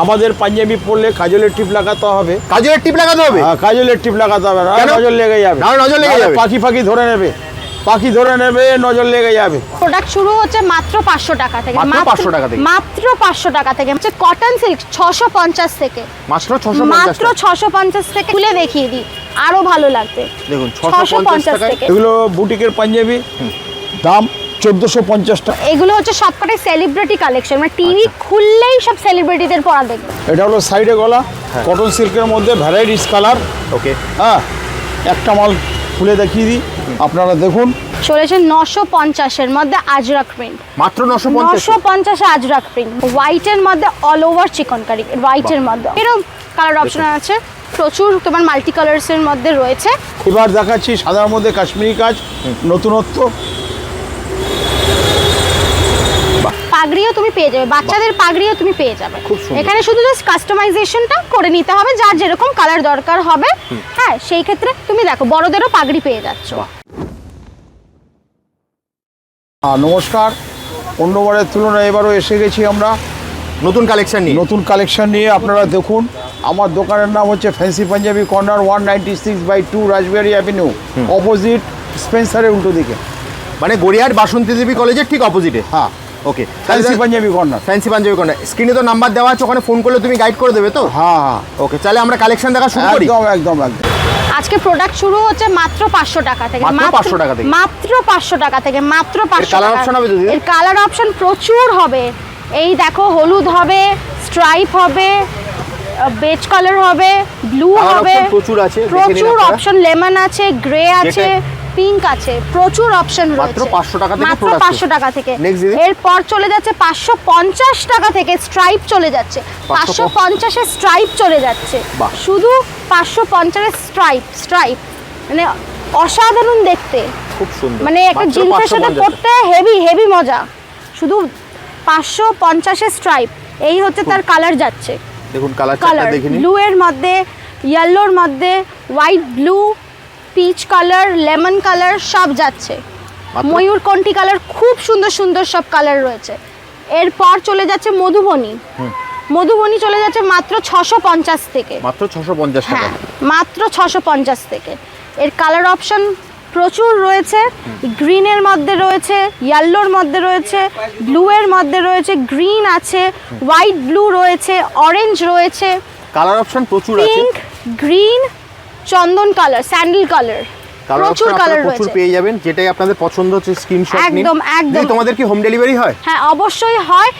আমাদের পাঞ্জাবি পরলে কাজলের টিপ লাগাতে হবে। কাজলের টিপ লাগাতে হবে? হ্যাঁ, কাজলের টিপ লাগাতে হবে না নজর লেগে যাবে। নজর লেগে যাবে। পাখি ফাঁকি ধরে নেবে। পাখি ধরে নেবে নজর লেগে যাবে। প্রোডাক্ট শুরু হচ্ছে মাত্র পাঁচশো টাকা থেকে। মাত্র 500 টাকা থেকে? মাত্র পাঁচশো টাকা থেকে। হচ্ছে কটন সিল্ক ছশো পঞ্চাশ থেকে। মাত্র ছশো মাত্র ছশো পঞ্চাশ থেকে। খুলে দেখিয়ে দিই। আরও ভালো লাগবে। দেখুন ছশো 650 পঞ্চাশ থেকে। এগুলো বুটিকের পাঞ্জাবি। দাম চোদ্দোশো পঞ্চাশ টাকা। এগুলো হচ্ছে সবকটাই সেলিব্রিটি কালেকশন মানে টিভি আচ্ছা। খুললেই সব সেলিব্রিটিদের পরা দেখবে। এটা হলো সাইডে গলা হ্যাঁ। কটন সিল্কের মধ্যে ভ্যারাইটিস কালার ওকে হ্যাঁ একটা মাল খুলে দেখিয়ে দিই আপনারা দেখুন। চলেছে নশো পঞ্চাশের মধ্যে আজরাক প্রিন্ট মাত্র নশো নশো পঞ্চাশে আজরাক প্রিন্ট হোয়াইটের মধ্যে অল ওভার চিকন কারি হোয়াইটের মধ্যে। এরকম কালার অপশন আছে। প্রচুর তোমার মাল্টি কালার্সের মধ্যে রয়েছে। এবার দেখাচ্ছি সাদার মধ্যে কাশ্মীরি কাজ নতুনত্ব। পাগড়িও তুমি পেয়ে যাবে বাচ্চাদের পাগড়িও তুমি পেয়ে যাবে। খুব এখানে শুধু জাস্ট কাস্টমাইজেশনটা করে নিতে হবে যার যেরকম কালার দরকার হবে। হ্যাঁ সেই ক্ষেত্রে তুমি দেখো বড়দেরও পাগড়ি পেয়ে যাচ্ছ। নমস্কার। অন্যবারের তুলনায় এবারও এসে গেছি আমরা। নতুন কালেকশন নিয়ে। নতুন কালেকশন নিয়ে আপনারা দেখুন আমার দোকানের নাম হচ্ছে fancy Punjabi corner one ninety six by two Rashbehari avenue opposite স্পেন্সারের উল্টো দিকে। মানে গড়িয়ার বাসন্তী দেবী কলেজের ঠিক অপোজিটে হ্যাঁ। Okay fancy Punjabi corner fancy Punjabi কোনটা স্ক্রিনে তো নাম্বার দেওয়া আছে ওখানে ফোন করলে তুমি গাইড করে দেবে তো? হ্যাঁ হ্যাঁ। ওকে তাহলে আমরা কালেকশন দেখা শুরু করি? একদম একদম একদম। আজকে প্রোডাক্ট শুরু হচ্ছে মাত্র পাঁচশো টাকা থেকে। মাত্র 500 টাকা থেকে? মাত্র পাঁচশো টাকা থেকে মাত্র পাঁচশো colour টাকা। option হবে দিদি? এর কালার অপশন প্রচুর হবে। এই দেখো হলুদ হবে স্ট্রাইপ হবে বেজ কালার হবে ব্লু হবে। প্রচুর আছে, প্রচুর। অপশন লেমন আছে গ্রে আছে। পিঙ্ক আছে প্রচুর অপশন মাত্র রয়েছে। 500 টাকা থেকে মাত্র product পাঁচশো টাকা থেকে। এরপর চলে যাচ্ছে পাঁচশো পঞ্চাশ টাকা থেকে স্ট্রাইপ চলে যাচ্ছে। পাঁচশো পঞ্চাশের স্ট্রাইপ চলে যাচ্ছে। শুধু পাঁচশো পঞ্চাশের স্ট্রাইপ স্ট্রাইপ মানে অসাধারণ দেখতে। খুব সুন্দর। মানে একটা জিন্সের সাথে 550 পরতে হেভি হেভি মজা। শুধু পাঁচশো পঞ্চাশের স্ট্রাইপ এই হচ্ছে তার কালার যাচ্ছে। দেখুন কালার দেখে ব্লু এর মধ্যে ইয়েলোর মধ্যে white blue peach colour lemon colour সব যাচ্ছে। ময়ূর ময়ূরকণ্ঠী কালার খুব সুন্দর সুন্দর সব কালার রয়েছে। এরপর চলে যাচ্ছে মধুবনী। মধুবনী চলে যাচ্ছে মাত্র ছশো পঞ্চাশ থেকে। মাত্র ছশো পঞ্চাশ হ্যাঁ মাত্র ছশো পঞ্চাশ থেকে। এর কালার অপশন প্রচুর রয়েছে। গ্রিনের মধ্যে রয়েছে ইয়েলোর মধ্যে রয়েছে ব্লু এর মধ্যে রয়েছে গ্রিন আছে হোয়াইট ব্লু রয়েছে অরেঞ্জ রয়েছে। কালার অপশন প্রচুর আছে। পিঙ্ক গ্রিন চন্দন কালার স্যান্ডেল কালার প্রচুর কালার আপনারা প্রচুর পেয়ে যাবেন যেটাই আপনাদের পছন্দ হচ্ছে স্ক্রিনশট নিন। একদম, একদম। তোমাদের কি হোম ডেলিভারি হয়? হ্যাঁ অবশ্যই হয়।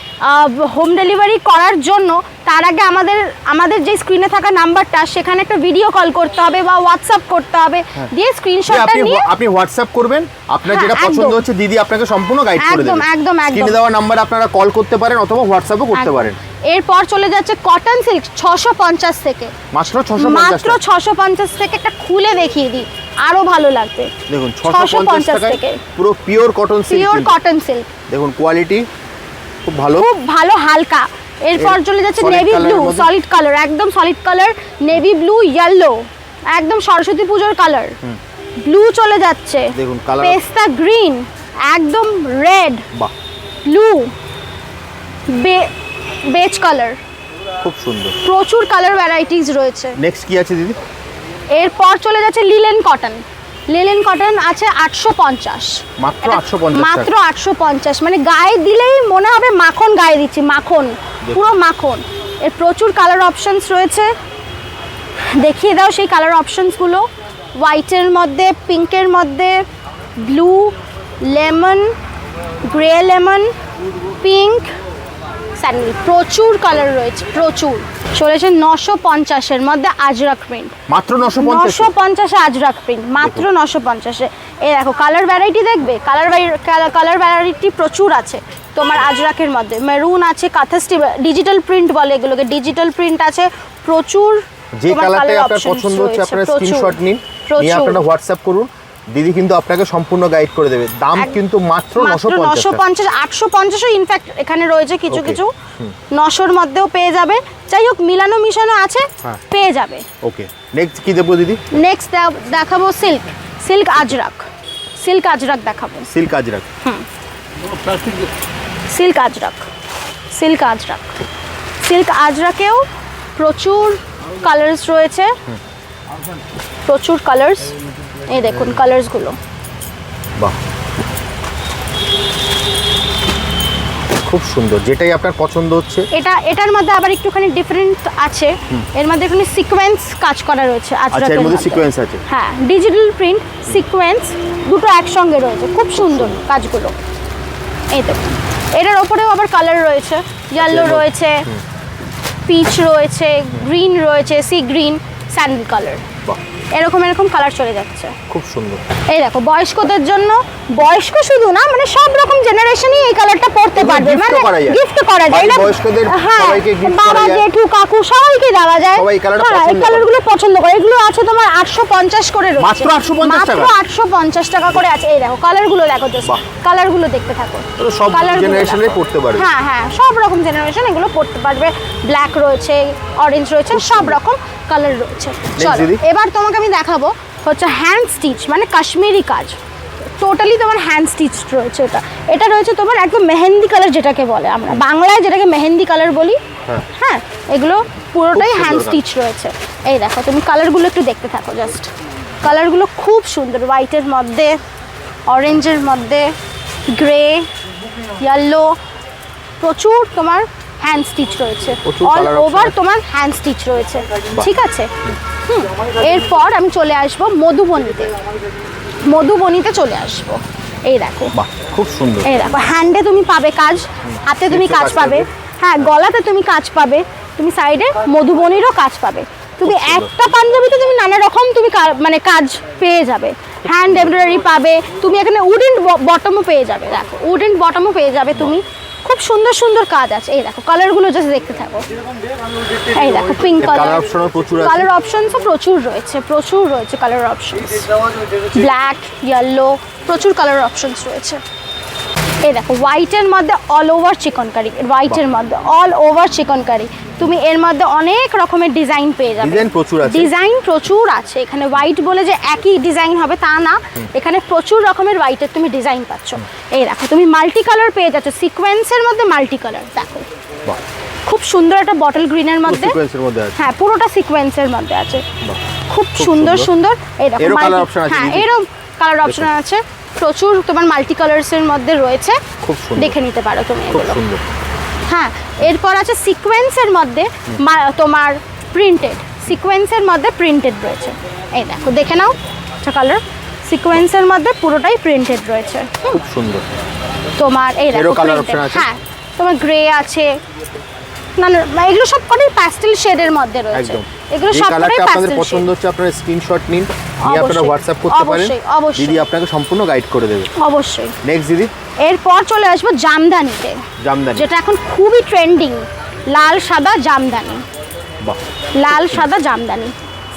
হোম ডেলিভারি করার জন্য তার আগে আমাদের আমাদের যে স্ক্রিনে থাকা নাম্বারটা সেখানে একটা ভিডিও কল করতে হবে বা হোয়াটসঅ্যাপ করতে হবে। দিয়ে যে স্ক্রিনশটটা নিয়ে আপনি হোয়াটসঅ্যাপ করবেন আপনার হ্যাঁ, যেটা পছন্দ হচ্ছে দিদি আপনাকে সম্পূর্ণ গাইড করে একদম, দেবে। একদম, একদম। স্ক্রিনে দেওয়া নাম্বার আপনারা কল করতে পারেন অথবা হোয়াটসঅ্যাপও করতে পারেন। এরপর চলে যাচ্ছে কটন সিল্ক ছশো পঞ্চাশ থেকে। মাত্র ছশো মাত্র ছশো পঞ্চাশ থেকে একটা খুলে দেখিয়ে দিই। আরও ভালো লাগবে। দেখুন ছশো পঞ্চাশ টাকায় থেকে। পুরো pure cotton pure cotton silk দেখুন কোয়ালিটি খুব ভালো। খুব ভালো হালকা। এরপর চলে যাচ্ছে নেভি ব্লু সলিড কালার একদম solid colour navy blue yellow একদম সরস্বতী পুজোর কালার ব্লু চলে যাচ্ছে। দেখুন কালার পেস্তা গ্রিন একদম রেড বাহ। ব্লু বেজ কালার খুব সুন্দর। প্রচুর কালার ভ্যারাইটিস রয়েছে। নেক্সট কি আছে দিদি? এরপর চলে যাচ্ছে লিলেন কটন। লিলেন কটন আছে আটশো পঞ্চাশ। মাত্র আটশো পঞ্চাশ মাত্র আটশো পঞ্চাশ। মানে গায়ে দিলেই মনে হবে মাখন গায়ে দিচ্ছি মাখন পুরো মাখন। এর প্রচুর কালার অপশনস রয়েছে। দেখিয়ে দাও সেই কালার অপশানসগুলো হোয়াইটের মধ্যে পিঙ্কের মধ্যে blue lemon grey lemon pink sandal. প্রচুর কালার রয়েছে প্রচুর। চলেছে নশো পঞ্চাশের মধ্যে আজরাক প্রিন্ট মাত্র নশো নশো পঞ্চাশে আজরাক প্রিন্ট মাত্র নশো পঞ্চাশে। এই দেখো কালার ভ্যারাইটি দেখবে? কালার কালার ভ্যারাইটি প্রচুর আছে তোমার আজরাকের মধ্যে। মেরুন আছে কাথাস্টি ডিজিটাল প্রিন্ট বলে এগুলোকে। ডিজিটাল প্রিন্ট আছে প্রচুর যে তোমার কালারটাই আপনার পছন্দ হচ্ছে আপনারা স্ক্রিনশট নিন নিয়ে আপনারা হোয়াটসঅ্যাপ করুন। দিদি কিন্তু আপনাকে সম্পূর্ণ গাইড করে দেবে। দাম কিন্তু মাত্র নশো নশো পঞ্চাশ আটশো পঞ্চাশও ইনফ্যাক্ট এখানে রয়েছে কিছু. কিছু। নশোর মধ্যেও পেয়ে যাবে। যাই হোক মিলানো মিশানো আছে হ্যাঁ। পেয়ে যাবে। ওকে নেক্সট কি দেবো দিদি? নেক্সট দেখাবো silk silk Ajrakh. Silk Ajrakh দেখাবো। সিল্ক আজরাক। হুম। Silk Ajrakh. Silk Ajrakh. Silk আজরাকেও প্রচুর কালার্স রয়েছে। প্রচুর কালার্স এই দেখুন কালার্সগুলো বাহ। খুব সুন্দর যেটাই আপনার পছন্দ হচ্ছে। এটা এটার মধ্যে আবার একটুখানি ডিফারেন্ট আছে। এর মধ্যে এখানে সিকোয়েন্স কাজ করা রয়েছে আচ্ছা আজরাকের এর মধ্যে। সিকোয়েন্স আছে। হ্যাঁ ডিজিটাল প্রিন্ট সিকোয়েন্স দুটো একসঙ্গে রয়েছে। খুব সুন্দর কাজগুলো। এই দেখুন এটার ওপরেও আবার কালার রয়েছে। ইয়েলো রয়েছে পিচ রয়েছে গ্রিন রয়েছে সি গ্রিন স্যান্ডেল কালার বাহ। এরকম এরকম কালার চলে যাচ্ছে। খুব সুন্দর। এই দেখো বয়স্কদের জন্য বয়স্ক শুধু না মানে সব রকম জেনারেশনই এই কালারটা পড়তে পারবে। মানে গিফট করা যায়। এটা- বয়স্কদের হ্যাঁ সবাইকে বাবা করা যায়। বাবা জেঠু কাকু সবাইকে দেওয়া যায়। সবাই এই colourটা হ্যাঁ, এই পছন্দ কালারগুলো পছন্দ করে। এগুলো আছে তোমার আটশো পঞ্চাশ করে রয়েছে। মাত্র 850 টাকা? মাত্র আটশো পঞ্চাশ টাকা করে আছে। এই দেখো কালারগুলো দেখো জাস্ট। কালারগুলো দেখতে থাকো। সব জেনারেশনে পড়তে পারবে হ্যাঁ হ্যাঁ সব রকম জেনারেশন এগুলো পড়তে পারবে। ব্ল্যাক রয়েছে অরেঞ্জ রয়েছে সব রকম কালার রয়েছে। চলো এবার তোমাকে আমি দেখাবো হচ্ছে হ্যান্ড স্টিচ মানে কাশ্মীরি কাজ। টোটালি তোমার হ্যান্ড স্টিচ রয়েছে এটা। এটা রয়েছে তোমার একদম মেহেন্দি কালার যেটাকে বলে আমরা। বাংলায় যেটাকে মেহেন্দি কালার বলি হ্যাঁ। হ্যাঁ এগুলো পুরোটাই হ্যান্ড স্টিচ রয়েছে। এই দেখো তুমি কালারগুলো একটু দেখতে থাকো জাস্ট কালারগুলো খুব সুন্দর হোয়াইটের মধ্যে অরেঞ্জের মধ্যে গ্রে ইয়েলো প্রচুর তোমার হ্যান্ড স্টিচ রয়েছে। অল ওভার তোমার হ্যান্ড স্টিচ রয়েছে। ঠিক আছে? হুম। এরপর আমি চলে আসব মধুবনীতে। মধুবনীতে চলে আসব। এই দেখো। খুব সুন্দর। এই দেখো হ্যান্ডে তুমি পাবে কাজ হাতে তুমি কাজ পাবে। হ্যাঁ গলাতে তুমি কাজ পাবে। তুমি সাইডে মধুবনীরও কাজ পাবে। তুমি। একটা পাঞ্জাবিতে তুমি নানা রকম তুমি মানে কাজ পেয়ে যাবে। হ্যান্ড এমব্রয়ডারি পাবে। তুমি এখানে উডেন বটমও পেয়ে যাবে। দেখো উডেন বটমও পেয়ে যাবে তুমি। খুব সুন্দর সুন্দর কাজ আছে। এই দেখো কালারগুলো যদি দেখতে থাকো। এই দেখো পিঙ্ক কালার অপশন প্রচুর আছে। কালার অপশনসও প্রচুর রয়েছে প্রচুর রয়েছে কালার অপশন ব্ল্যাক ইয়েলো প্রচুর কালার অপশনস রয়েছে। এই দেখো হোয়াইটের মধ্যে অল ওভার চিকন কারি হোয়াইটের মধ্যে অল ওভার চিকন কারি তুমি এর মধ্যে অনেক রকমের ডিজাইন পেয়ে যাবে। Design প্রচুর আছে। ডিজাইন প্রচুর আছে। এখানে হোয়াইট বলে যে একই ডিজাইন হবে তা না। এখানে প্রচুর রকমের হোয়াইটের তুমি ডিজাইন পাচ্ছ। এই দেখো তুমি মাল্টি কালার পেয়ে যাচ্ছ। সিকোয়েন্সের মধ্যে মাল্টি কালার দেখো খুব সুন্দর একটা বটল গ্রিনের মধ্যে। সিকোয়েন্সের মধ্যে আছে। হ্যাঁ পুরোটা সিকোয়েন্সের মধ্যে আছে। খুব সুন্দর সুন্দর। এই দেখো হ্যাঁ এরকম কালার অপশন আছে। প্রচুর তোমার মাল্টি কালার্সের মধ্যে রয়েছে। খুব দেখে নিতে পারো তুমি এগুলো। হ্যাঁ এরপর আছে সিকোয়েন্সের মধ্যে তোমার প্রিন্টেড সিকোয়েন্সের মধ্যে প্রিন্টেড রয়েছে। এই দেখো দেখে নাও একটা কালার সিকোয়েন্সের মধ্যে পুরোটাই প্রিন্টেড রয়েছে। খুব সুন্দর। তোমার এই দেখো? হ্যাঁ তোমার গ্রে আছে। না না এগুলো সব কটাই প্যাস্টেল শেডের মধ্যে রয়েছে। এগুলো সব কটাই প্যাস্টেল পছন্দ হচ্ছে আপনারা স্ক্রিনশট নিন। নিয়ে আপনারা হোয়াটসঅ্যাপ করতে পারেন। দিদি আপনাকে সম্পূর্ণ গাইড করে দেবে। অবশ্যই। নেক্সট দিদি। এরপর চলে আসব জামদানিতে। জামদানি। যেটা এখন খুবই ট্রেন্ডিং লাল সাদা জামদানি। লাল সাদা জামদানি।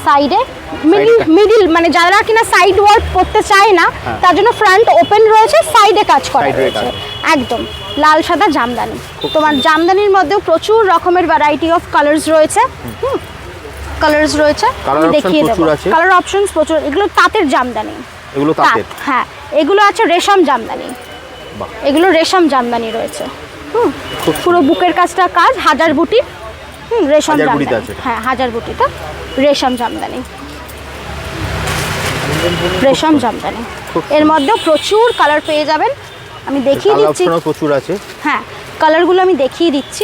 সাইডে মিডিল মিডিল মানে যারা কিনা সাইড ওয়ার্ক করতে চায় না হ্যাঁ। তার জন্য ফ্রন্ট ওপেন রয়েছে সাইডে কাজ করা রয়েছে। একদম। লাল সাদা জামদানি। তোমার জামদানির মধ্যেও প্রচুর রকমের ভ্যারাইটি অফ কালার্স রয়েছে। হুম। কালার্স রয়েছে আমি দেখিয়ে দেবো। কালার অপশনস প্রচুর এগুলো তাঁতের জামদানি। এগুলো তাঁত তাঁতের? হ্যাঁ এগুলো আছে রেশম জামদানি। এগুলো রেশম জামদানি রয়েছে। হুম পুরো বুকের কাজটা কাজ হাজার বুটি হুম রেশম জামদানি। হ্যাঁ হাজার বুটিতে রেশম জামদানি। রেশম জামদানি। এর মধ্যেও প্রচুর কালার পেয়ে যাবেন। আমি দেখিয়ে দিচ্ছি। প্রচুর আছে। হ্যাঁ কালারগুলো আমি দেখিয়ে দিচ্ছি।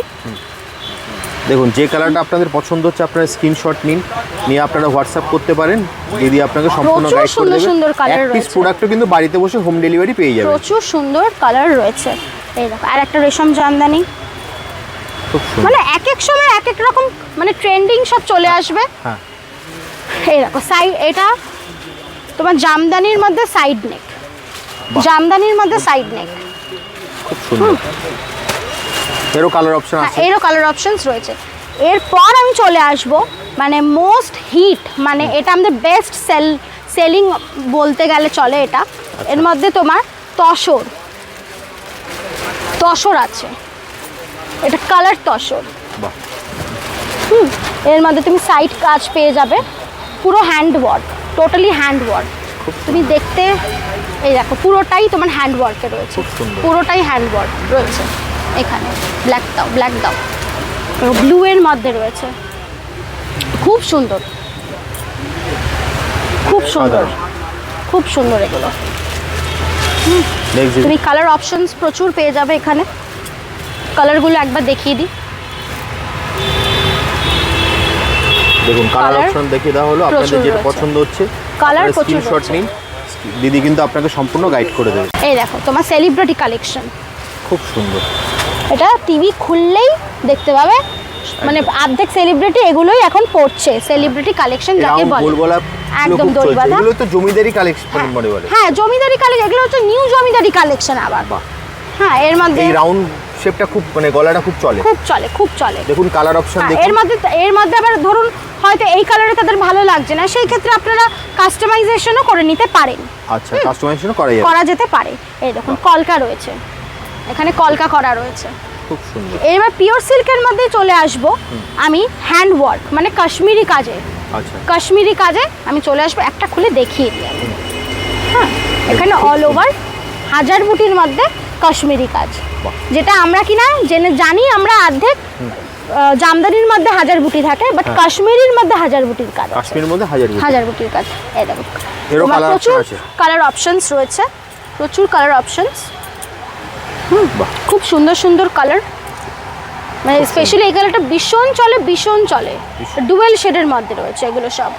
দেখুন যে কালারটা আপনাদের পছন্দ হচ্ছে আপনারা স্ক্রিনশট নিন নিয়ে আপনারা হোয়াটসঅ্যাপ করতে পারেন দিদি আপনাকে সম্পূর্ণ গাইড করে সুন্দর দেবে। সুন্দর এক পিস প্রোডাক্টও কিন্তু বাড়িতে বসে হোম ডেলিভারি পেয়ে যাবেন। প্রচুর সুন্দর কালার রয়েছে। এই দেখো আর একটা রেশম জামদানি। খুব সুন্দর। মানে এক এক সময় এক এক রকম মানে ট্রেন্ডিং সব চলে আসবে। হ্যাঁ। এই দেখো সাইড এটা তোমার জামদানির মধ্যে সাইড নেক জামদানির মধ্যে সাইড নেক খুব সুন্দর। এরও কালার অপশন হ্যাঁ আছে? এরও কালার অপশনস রয়েছে। এরপর আমি চলে আসব মানে মোস্ট হিট মানে এটা আমাদের বেস্ট সেল সেলিং বলতে গেলে চলে এটা। এর মধ্যে তোমার তসর। তসর আছে। এটা কালার তসর। হুম এর মধ্যে তুমি সাইড কাজ পেয়ে যাবে। পুরো hand work totally hand work তুমি দেখতে এই দেখো পুরোটাই তোমার হ্যান্ড ওয়ার্কে রয়েছে। পুরোটাই হ্যান্ড ওয়ার্ক রয়েছে। এখানে ব্ল্যাক দাও ব্ল্যাক দাও ব্লু এর মধ্যে রয়েছে। খুব সুন্দর। খুব সুন্দর। খুব সুন্দর এগুলো। তুমি কালার অপশনস প্রচুর পেয়ে যাবে এখানে। কালারগুলো একবার দেখিয়ে দিই। দেখুন কালার অপশন দেখিয়ে দেওয়া হলো। আপনাদের যেটা পছন্দ হচ্ছে কালার প্রচুর স্ক্রিনশট রয়েছে। নিন। দিদি কিন্তু আপনাকে সম্পূর্ণ গাইড করে দেবে। এই দেখো তোমার সেলিব্রিটি কালেকশন খুব সুন্দর। এটা টিভি খুললেই দেখতে পাবে। মানে অর্ধেক সেলিব্রিটি এগুলোই এখন পড়ছে। সেলিব্রিটি কালেকশন যাকে বলে। একদম চলছে। এগুলো তো জমিদারি কালেকশন মনে বলে। হ্যাঁ জমিদারি কালেকশন এগুলো হচ্ছে নিউ জমিদারি কালেকশন আবার। হ্যাঁ এর মধ্যে এই রাউন্ড শেপটা খুব মানে গলাটা খুব চলে। খুব চলে খুব চলে। দেখুন কালার অপশন হ্যাঁ, দেখুন। এর মধ্যে এর মধ্যে আবার ধরুন হয়তো এই কালারে তাদের ভালো লাগছে না সেই ক্ষেত্রে আপনারা কাস্টমাইজেশনও করে নিতে পারেন। আচ্ছা কাস্টমাইজেশন করা যাবে। করা যেতে পারে। এই দেখুন কলকা রয়েছে। এখানে কলকা করা রয়েছে। খুব সুন্দর। এবার পিওর সিল্কের মধ্যে চলে আসব আমি হ্যান্ড ওয়ার্ক মানে কাশ্মীরি কাজে। আচ্ছা। কাশ্মীরি কাজে আমি চলে আসব একটা খুলে দেখিয়ে দিই হ্যাঁ এখানে অল ওভার হাজার বুটির মধ্যে কাশ্মীরি কাজ। যেটা আমরা কিনা জেনে জানি আমরা অর্ধেক জামদানির মধ্যে হাজার বুটি থাকে বাট হ্যাঁ। কাশ্মীরির মধ্যে হাজার বুটির কাজ। কাশ্মীরের মধ্যে হাজার বুটি। হাজার বুটির কাজ। এই দেখো প্রচুর কালার অপশনস রয়েছে। প্রচুর কালার অপশনস হুম খুব সুন্দর সুন্দর কালার মানে স্পেশালি এই কালারটা ভীষণ চলে ভীষণ চলে। ডুয়েল শেডের মধ্যে রয়েছে এগুলো সব।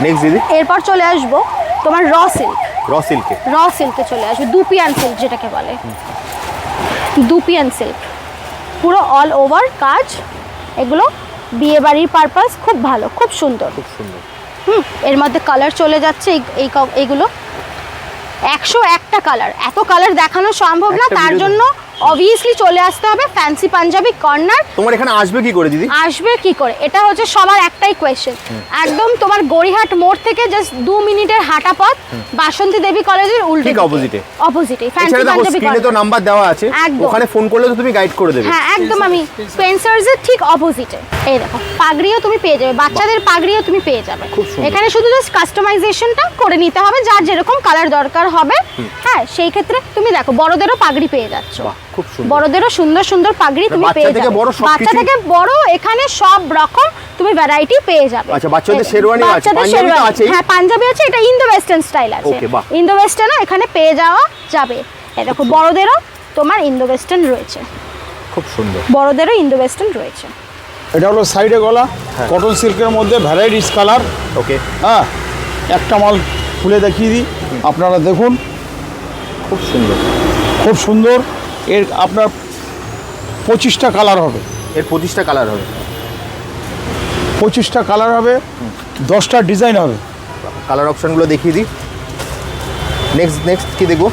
নেক্সট দিদি? এরপর চলে আসব তোমার র সিল্ক র সিল্কে র সিল্কে চলে আসবে দুপিয়ান সিল্ক যেটাকে বলে। দুপিয়ান সিল্ক পুরো অল ওভার কাজ। এগুলো বিয়ে বাড়ির পারপাস খুব ভালো খুব সুন্দর। খুব সুন্দর। হুম এর মধ্যে কালার চলে যাচ্ছে এই- এইগুলো একশো একটা কালার এত কালার দেখানো সম্ভব না তার জন্য অবভিয়াসলি চলে আসতে হবে ফ্যান্সি পাঞ্জাবি কর্নার তোমার এখানে আসবে কি করে দিদি? আসবে কি করে? এটা হচ্ছে সবার একটাই কোয়েশ্চেন একদম তোমার গড়িহাট মোড় থেকে জাস্ট দু মিনিটের হাঁটা পথ বাসন্তী দেবী কলেজের উল্টে ঠিক এ। অপোজিটে ফ্যান্সি পাঞ্জাবি স্ক্রিনে তো নাম্বার দেওয়া আছে। একদম। ওখানে ফোন করলে তো তুমি গাইড করে দেবে। হ্যাঁ একদম আমি স্পেন্সার্স এর ঠিক অপোজিটে এই দেখো পাগড়িও তুমি পেয়ে যাবে বাচ্চাদের পাগড়িও তুমি পেয়ে যাবে। এখানে শুধু জাস্ট কাস্টমাইজেশনটা করে নিতে হবে যার যেরকম কালার দরকার হবে। হ্যাঁ সেই ক্ষেত্রে তুমি দেখো বড়দেরও পাগড়ি পেয়ে যাচ্ছ। বড়দেরও সুন্দর সুন্দর পাগড়ি তুমি পেয়ে যাবে। বাচ্চা থেকে বড় এখানে সব রকম তুমি ভ্যারাইটি পেয়ে যাবে। আচ্ছা, বাচ্চাদের শেরওয়ানিও আছে, পাঞ্জাবি শেরওয়ানি, আছেই। হ্যাঁ পাঞ্জাবি আছে এটা ইন্দো ওয়েস্টার্ন স্টাইল আছে। ইন্দো ওয়েস্টার্নও এখানে পেয়ে যাওয়া যাবে। এই দেখো বড়দেরও তোমার ইন্দো ওয়েস্টার্ন রয়েছে। খুব সুন্দর। বড়দেরও ইন্দো ওয়েস্টার্ন রয়েছে। এটা হলো সাইডে গলা হ্যাঁ। কটন সিল্কের মধ্যে ভ্যারাইটিস কালার ওকে হ্যাঁ একটা মাল খুলে দেখিয়ে দিই আপনারা দেখুন। খুব সুন্দর। খুব সুন্দর। এর আপনার পঁচিশটা কালার হবে। এর পঁচিশটা কালার হবে। পঁচিশটা কালার হবে দশটা ডিজাইন হবে। কালার অপশানগুলো দেখিয়ে দিই। নেক্সট নেক্সট কী দেখব?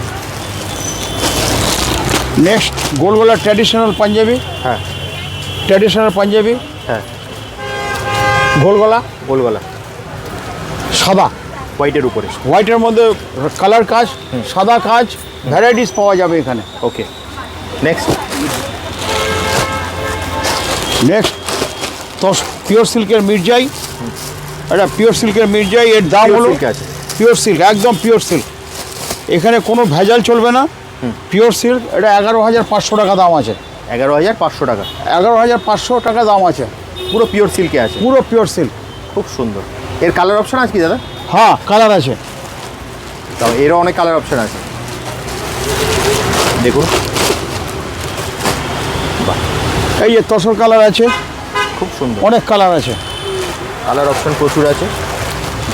নেক্সট গোলগোলা ট্র্যাডিশনাল পাঞ্জাবি হ্যাঁ। ট্র্যাডিশনাল পাঞ্জাবি হ্যাঁ। গোলগলা গোলগলা সাদা হোয়াইটের উপরে। হোয়াইটের মধ্যে কালার কাজ সাদা কাজ ভ্যারাইটিস পাওয়া যাবে এখানে। ওকে নেক্সট নেক্সট তো পিওর সিল্কের মির্জাই। এটা পিওর সিল্কের মির্জাই এর দাম হলো আছে। পিওর সিল্ক একদম পিওর সিল্ক এখানে কোনো ভেজাল চলবে না। পিওর সিল্ক এটা এগারো হাজার পাঁচশো টাকা দাম আছে। এগারো হাজার পাঁচশো টাকা। এগারো হাজার পাঁচশো টাকা দাম আছে। পুরো পিওর সিল্কে আছে। পুরো পিওর সিল্ক খুব সুন্দর। এর কালার অপশন আছে কি দাদা? হ্যাঁ কালার আছে। তাও এরও অনেক কালার অপশন আছে। দেখুন। এই যে তসর কালার আছে। খুব সুন্দর। অনেক কালার আছে। কালার অপশন প্রচুর আছে।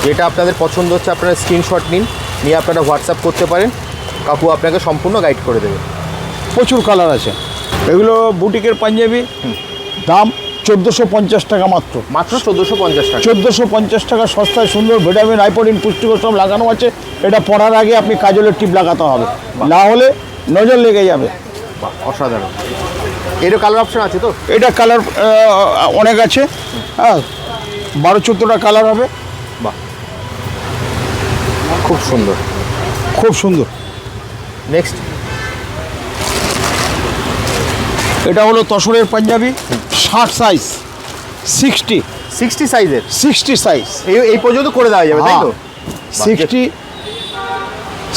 যেটা আপনাদের পছন্দ হচ্ছে আপনারা স্ক্রিনশট নিন। নিয়ে আপনারা হোয়াটসঅ্যাপ করতে পারেন। কাকু আপনাকে সম্পূর্ণ গাইড করে দেবে। প্রচুর কালার আছে। এগুলো বুটিকের পাঞ্জাবি। দাম চোদ্দোশো পঞ্চাশ টাকা মাত্র। মাত্র চোদ্দোশো পঞ্চাশ টাকা। চোদ্দোশো পঞ্চাশ টাকা সস্তায় সুন্দর ভিটামিন আইপোডিন পুষ্টিকর সব লাগানো আছে। এটা পড়ার আগে আপনি কাজলের টিপ লাগাতে হবে। না হলে নজর লেগে যাবে। অসাধারণ। এরও কালার অপশন আছে তো? এটা কালার অনেক আছে। হ্যাঁ বারো চোদ্দোটা কালার হবে। বাহ। খুব সুন্দর। খুব সুন্দর। নেক্সট এটা হলো তসরের পাঞ্জাবি ষাট সাইজ সিক্সটি সিক্সটি সাইজের সিক্সটি সাইজ এই এই পর্যন্ত করে দেওয়া যাবে তাই তো? সিক্সটি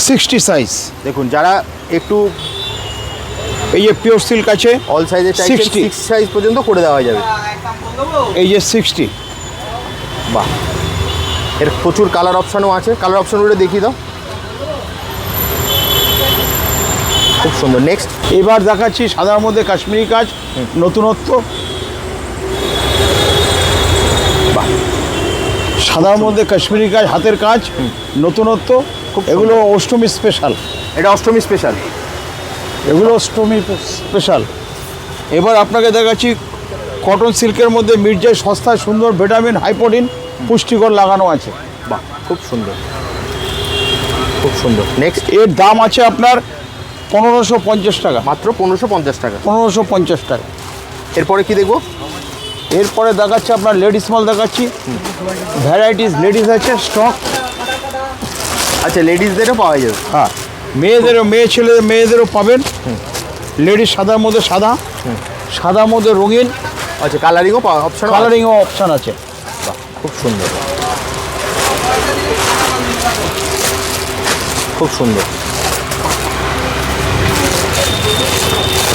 সিক্সটি সাইজ দেখুন যারা একটু এই যে পিওর সিল্ক আছে অল সাইজের সিক্সটি 60 সিক্স সাইজ পর্যন্ত করে দেওয়া যাবে। এই যে সিক্সটি বাহ। এর প্রচুর কালার অপশানও আছে। কালার অপশানগুলো দেখিয়ে দাও। খুব সুন্দর। নেক্সট এবার দেখাচ্ছি সাদার মধ্যে কাশ্মীরি কাজ নতুনত্ব। বাহ। সাদার মধ্যে কাশ্মীরি কাজ হাতের কাজ নতুনত্ব। এগুলো অষ্টমী স্পেশাল এটা অষ্টমী স্পেশাল এগুলো অষ্টমী স্পেশাল এবার আপনাকে দেখাচ্ছি কটন সিল্কের মধ্যে মির্জায় সস্তায় সুন্দর ভিটামিন হাইপোটিন পুষ্টিকর লাগানো আছে। বাহ খুব সুন্দর। খুব সুন্দর। নেক্সট এর দাম আছে আপনার পনেরোশো পঞ্চাশ টাকা। মাত্র পনেরোশো পঞ্চাশ টাকা। পনেরোশো পঞ্চাশ টাকা। এরপরে কি দেখব? এরপরে দেখাচ্ছি আপনার লেডিস মাল দেখাচ্ছি। ভ্যারাইটিস লেডিস আছে স্টক। আচ্ছা লেডিসদেরও পাওয়া যাবে। হ্যাঁ মেয়েদেরও মেয়ে ছেলে মেয়েদেরও পাবেন। লেডিস সাদার মধ্যে সাদা সাদার মধ্যে রঙিন। আচ্ছা কালারিংও পাওয়া অপশন কালারিংও অপশান আছে। খুব সুন্দর। খুব সুন্দর।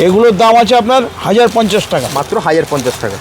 এগুলোর দাম আছে আপনার হাজার পঞ্চাশ টাকা। মাত্র হাজার পঞ্চাশ টাকা।